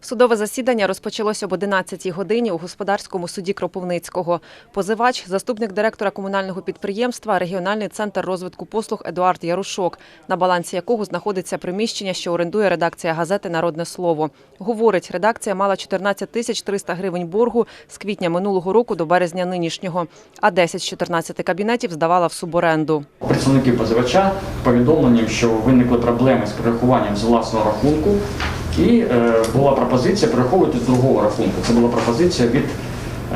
Судове засідання розпочалось об 11-й годині у господарському суді Кропивницького. Позивач, заступник директора комунального підприємства Регіональний центр розвитку послуг Едуард Ярушок, на балансі якого знаходиться приміщення, що орендує редакція газети Народне слово. Говорить, редакція мала 14 тисяч 300 гривень боргу з квітня минулого року до березня нинішнього, а 10 з 14 кабінетів здавала в суборенду. Представники позивача повідомленням, що виникли проблеми з перерахуванням з власного рахунку, і е, була пропозиція перераховувати з другого рахунку. Це була пропозиція від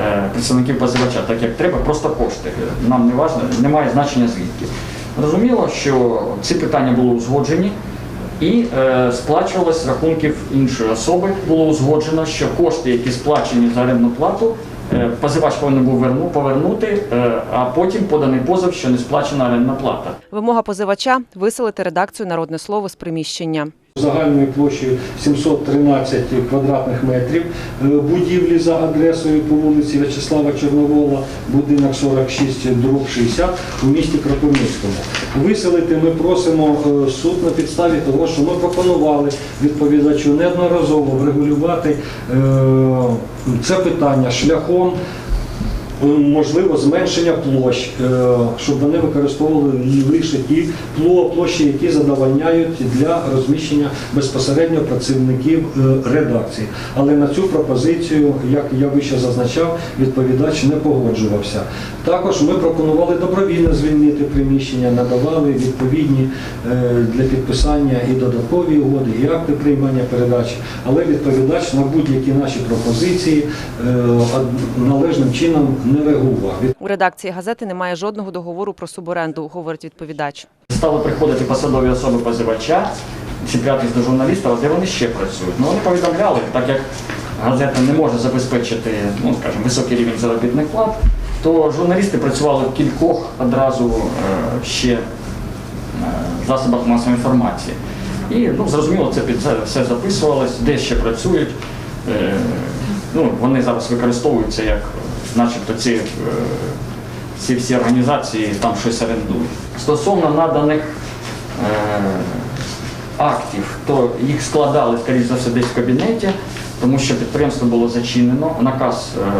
е, представників позивача, так як треба просто кошти. Нам не важно, немає значення звідки. Розуміло, що ці питання були узгоджені. І е, сплачувалось рахунків іншої особи. Було узгоджено, що кошти, які сплачені за орендну плату, е, позивач повинен був верну, повернути, е, а потім поданий позов, що не сплачена орендна плата. Вимога позивача виселити редакцію Народне слово з приміщення. Загальною площею 713 квадратних метрів е, будівлі за адресою по вулиці В'ячеслава Чорновола, будинок 46, дроб 60 у місті Кропивницькому. Виселити ми просимо е, суд на підставі того, що ми пропонували відповідачу неодноразово врегулювати е, це питання шляхом можливо зменшення площ, е, щоб вони використовували лише ті площі, які задовольняють для розміщення безпосередньо працівників е, редакції. Але на цю пропозицію, як я вище зазначав, відповідач не погоджувався. Також ми пропонували добровільно звільнити приміщення, надавали відповідні е, для підписання і додаткові угоди, і акти приймання передачі. Але відповідач на будь-які наші пропозиції е, належним чином не реагував. У редакції газети немає жодного договору про суборенду, говорить відповідач. Стали приходити посадові особи позивача, чіплятись до журналістів, а де вони ще працюють. Ну вони повідомляли, так як газета не може забезпечити, ну скажімо, високий рівень заробітних плат, то журналісти працювали в кількох одразу е, ще е, засобах масової інформації. І ну, зрозуміло, це під це все записувалось, де ще працюють. Ну, вони зараз використовуються як, начебто, ці, е, ці всі організації там щось орендують. Стосовно наданих е, актів, то їх складали, скоріш за все, десь в кабінеті, тому що підприємство було зачинено, наказ е,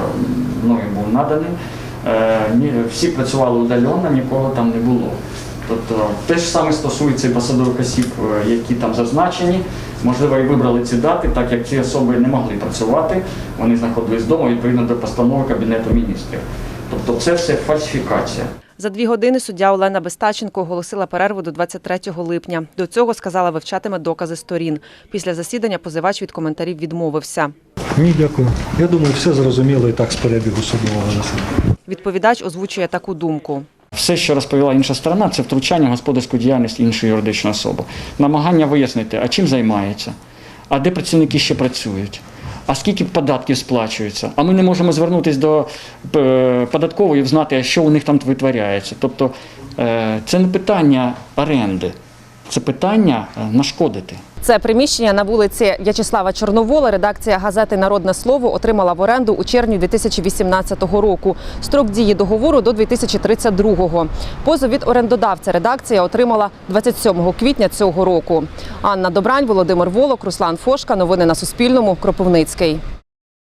мною був наданий. Е, всі працювали удалено, нікого там не було. Тобто те ж саме стосується і посадових осіб, е, які там зазначені. Можливо, і вибрали ці дати, так як ці особи не могли працювати, вони знаходились вдома відповідно до постанови Кабінету міністрів. Тобто це все фальсифікація. За дві години суддя Олена Бестаченко оголосила перерву до 23 липня. До цього сказала, вивчатиме докази сторін. Після засідання позивач від коментарів відмовився. Ні, дякую. Я думаю, все зрозуміло і так з перебігу судового засідання. Відповідач озвучує таку думку. Все, що розповіла інша сторона, це втручання в господарську діяльність іншої юридичної особи. Намагання вияснити, а чим займається, а де працівники ще працюють, а скільки податків сплачується. А ми не можемо звернутися до е, податкової знати, що у них там витворяється. Тобто е, це не питання оренди, це питання е, нашкодити. Це приміщення на вулиці В'ячеслава Чорновола. Редакція газети Народне слово отримала в оренду у червні 2018 року. Строк дії договору до 2032-го. Позов від орендодавця редакція отримала 27 квітня цього року. Анна Добрань, Володимир Волок, Руслан Фошка. Новини на Суспільному. Кропивницький.